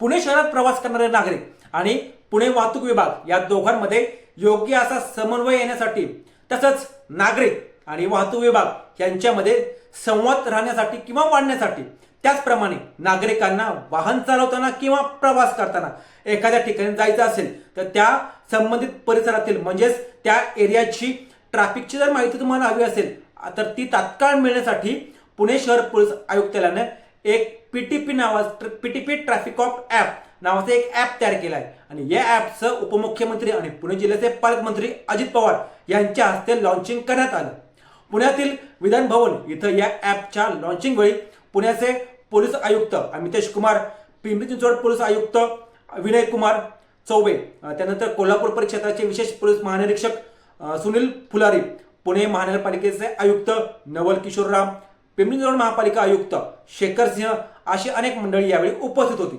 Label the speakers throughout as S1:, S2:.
S1: पुणे शहरात प्रवास करणारे नागरिक आणि पुणे वाहतूक विभाग या दोघांमध्ये योग्य असा समन्वय येण्यासाठी तसंच नागरिक आणि वाहतूक विभाग यांच्यामध्ये संवाद राहण्यासाठी किंवा वाढण्यासाठी त्याचप्रमाणे नागरिकांना वाहन चालवताना किंवा प्रवास करताना एखाद्या ठिकाणी जायचं असेल तर त्या संबंधित परिसरातील म्हणजेच त्या एरियाची ट्रॅफिकची जर माहिती तुम्हाला हवी असेल तर ती तात्काळ मिळण्यासाठी पुणे शहर पोलीस आयुक्तालयाने एक पीटीपी नावा पीटीपी ट्रॅफिक ऑफ ॲप नावाचं एक ॲप तयार केलं आहे आणि या ॲपचं उपमुख्यमंत्री आणि पुणे जिल्ह्याचे पालकमंत्री अजित पवार यांच्या हस्ते लॉन्चिंग करण्यात आलं. पुण्यातील विधान भवन इथं या ॲपच्या लॉन्चिंग वेळी पुण्याचे पोलीस आयुक्त अमितेश कुमार पिंपरी चिंचवड पोलीस आयुक्त विनय कुमार चौबे त्यानंतर कोल्हापूर परिक्षेत्राचे विशेष पोलीस महानिरीक्षक सुनील फुलारी पुणे महानगरपालिकेचे आयुक्त नवल किशोर राम पिंपरी चिंचवड महापालिका आयुक्त शेखर सिंह अशी अनेक मंडळी यावेळी उपस्थित होती.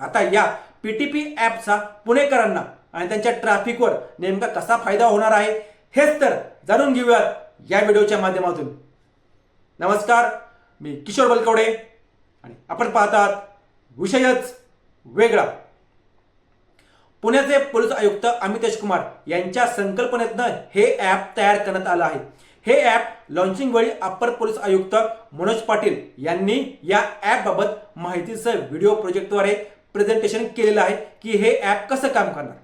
S1: आता या पी टी पी ॲपचा पुणेकरांना आणि त्यांच्या ट्रॅफिकवर नेमका कसा फायदा होणार आहे हेच तर जाणून घेऊयात या व्हिडिओच्या माध्यमातून. नमस्कार मी किशोर बलकवडे आणि आपण पाहतात विषयच वेगळा. पुण्याचे पोलीस आयुक्त अमितेश कुमार यांच्या संकल्पनेतनं हे ॲप तयार करण्यात आलं आहे. हे ॲप लॉन्चिंग वेळी अप्पर पोलीस आयुक्त मनोज पाटील यांनी या ॲपबाबत माहितीचं व्हिडिओ प्रोजेक्टद्वारे प्रेझेंटेशन केलेलं आहे की हे ॲप कसं काम करणार?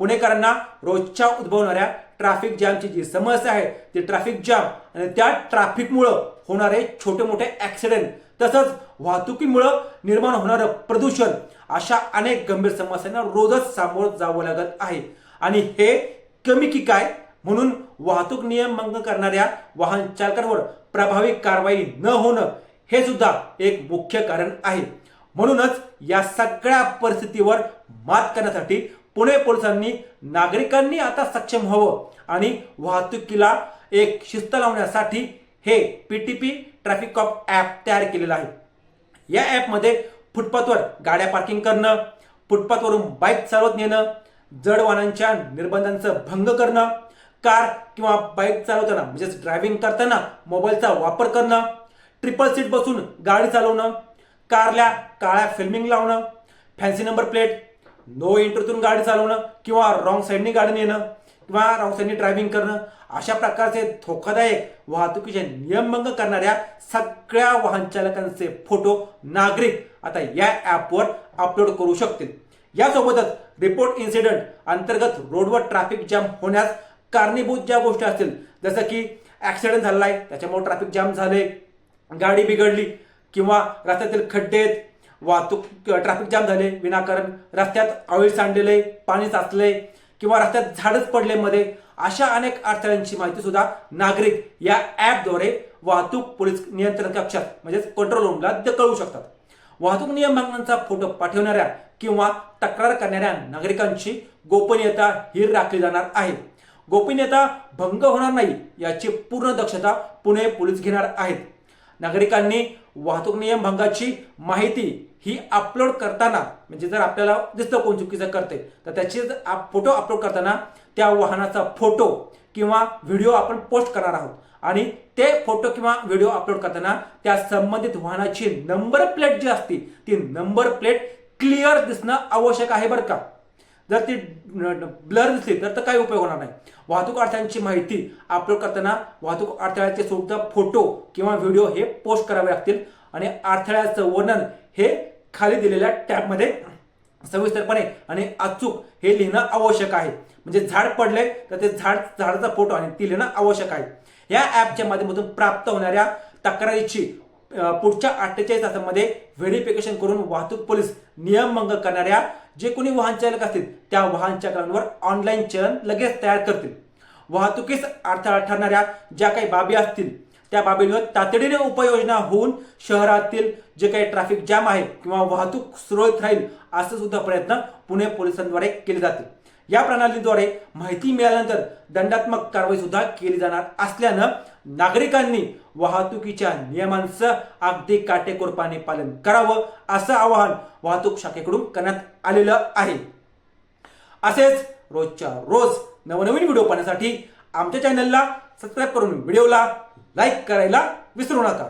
S1: पुणेकरांना रोजच्या उद्भवणाऱ्या ट्रॅफिक जॅमची जी समस्या आहे ती ट्रॅफिक जॅम आणि त्या ट्रॅफिकमुळं होणारे छोटे मोठे ॲक्सिडेंट तसंच वाहतुकीमुळं निर्माण होणारं प्रदूषण अशा अनेक गंभीर समस्यांना रोजच सामोरं जावं लागत आहे. आणि हे कमी की काय? म्हणून वाहतूक नियम भंग करणाऱ्या वाहन चालकांवर प्रभावी कारवाई न होणं हे सुद्धा एक मुख्य कारण आहे. म्हणूनच या सगळ्या परिस्थितीवर मात करण्यासाठी पुणे पोलिसांनी नागरिकांनी आता सक्षम व्हावं आणि वाहतुकीला एक शिस्त लावण्यासाठी हे पीटीपी ट्रॅफिक ऑफ ॲप तयार केलेलं आहे. या ॲपमध्ये फुटपाथवर गाड्या पार्किंग करणं फुटपाथवरून बाईक चालवत नेणं जड वाहनांच्या निर्बंधांचं भंग करणं कार किंवा बाईक चालवताना म्हणजेच ड्रायव्हिंग करताना मोबाईलचा वापर करणं ट्रिपल सीट बसून गाडी चालवणं कारल्या काळ्या फिल्मिंग लावणं फॅन्सी नंबर प्लेट नो एंट्रीतून गाडी चालवणं किंवा रॉंग साईडनी गाडी नेणं किंवा रॉंग साईडनी ड्रायव्हिंग करणं अशा प्रकारचे धोकादायक वाहतुकीचे नियमभंग करणाऱ्या सगळ्या वाहन चालकांचे फोटो नागरिक आता या ॲपवर अपलोड करू शकतील. यासोबतच रिपोर्ट इन्सिडेंट अंतर्गत रोडवर ट्रॅफिक जाम होण्यास कारणीभूत ज्या गोष्टी असतील जसं की ॲक्सिडेंट झालेला आहे त्याच्यामुळे ट्रॅफिक जाम झाले गाडी बिघडली किंवा रस्त्यातील खड्डे आहेत, वाहतूक ट्रॅफिक जाम झाले विनाकारण रस्त्यात ऑइल सांडलेले पाणी साचले किंवा रस्त्यात झाडच पडले मध्ये अशा अनेक अडथळ्यांची माहिती सुद्धा नागरिक या ॲपद्वारे वाहतूक पोलीस नियंत्रण कक्षात म्हणजेच कंट्रोल रूमला ते कळू शकतात. वाहतूक नियम भंगांचा फोटो पाठवणाऱ्या किंवा तक्रार करणाऱ्या नागरिकांची गोपनीयता ही राखली जाणार आहे. गोपनीयता भंग होणार नाही याची पूर्ण दक्षता पुणे पोलीस घेणार आहेत. नागरिकांनी वाहतूक नियम भंगाची माहिती ही अपलोड करताना म्हणजे जर आपल्याला दिसतं कोण चुकीचं करते तर त्याची जर आप- फोटो अपलोड करताना त्या वाहनाचा फोटो किंवा व्हिडिओ आपण पोस्ट करणार आहोत. आणि ते फोटो किंवा व्हिडिओ अपलोड करताना त्या संबंधित वाहनाची नंबर प्लेट जी असते ती नंबर प्लेट क्लिअर दिसणं आवश्यक आहे बरं का. जर ती ब्लर दिसली तर तर काही उपयोग होणार नाही. वाहतूक अडथळ्यांची माहिती अपलोड करताना वाहतूक अडथळ्याचे सुद्धा फोटो किंवा व्हिडिओ हे पोस्ट करावे लागतील आणि अडथळ्याचं वर्णन हे खाली दिलेल्या टॅबमध्ये सविस्तरपणे आणि अचूक हे लिहिणं आवश्यक आहे. म्हणजे झाड पडले तर ते झाड झाडाचा फोटो आणि ती लिहिणं आवश्यक आहे. या ॲपच्या माध्यमातून प्राप्त होणाऱ्या तक्रारीची पुढच्या अठ्ठेचाळीस तासांमध्ये व्हेरिफिकेशन करून वाहतूक पोलीस नियमभंग करणाऱ्या जे कोणी वाहन चालक असतील त्या वाहन चालकांवर ऑनलाईन चलन लगेच तयार करतील. वाहतुकीस अडथळा ठरणाऱ्या ज्या काही बाबी असतील त्या बाबींवर तातडीने उपाययोजना होऊन शहरातील जे काही ट्रॅफिक जॅम आहे किंवा वाहतूक सुरळीत राहील असं सुद्धा प्रयत्न पुणे पोलिसांद्वारे केले जातील. या प्रणालीद्वारे माहिती मिळाल्यानंतर दंडात्मक कारवाई सुद्धा केली जाणार असल्यानं नागरिकांनी वाहतुकीच्या नियमांचं अगदी काटेकोरपणे पालन करावं असं आवाहन वाहतूक शाखेकडून करण्यात आलेलं आहे. असेच रोजच्या रोज नवनवीन व्हिडिओ पाहण्यासाठी आमच्या चॅनलला सबस्क्राईब करून व्हिडिओला लाईक करायला विसरू नका.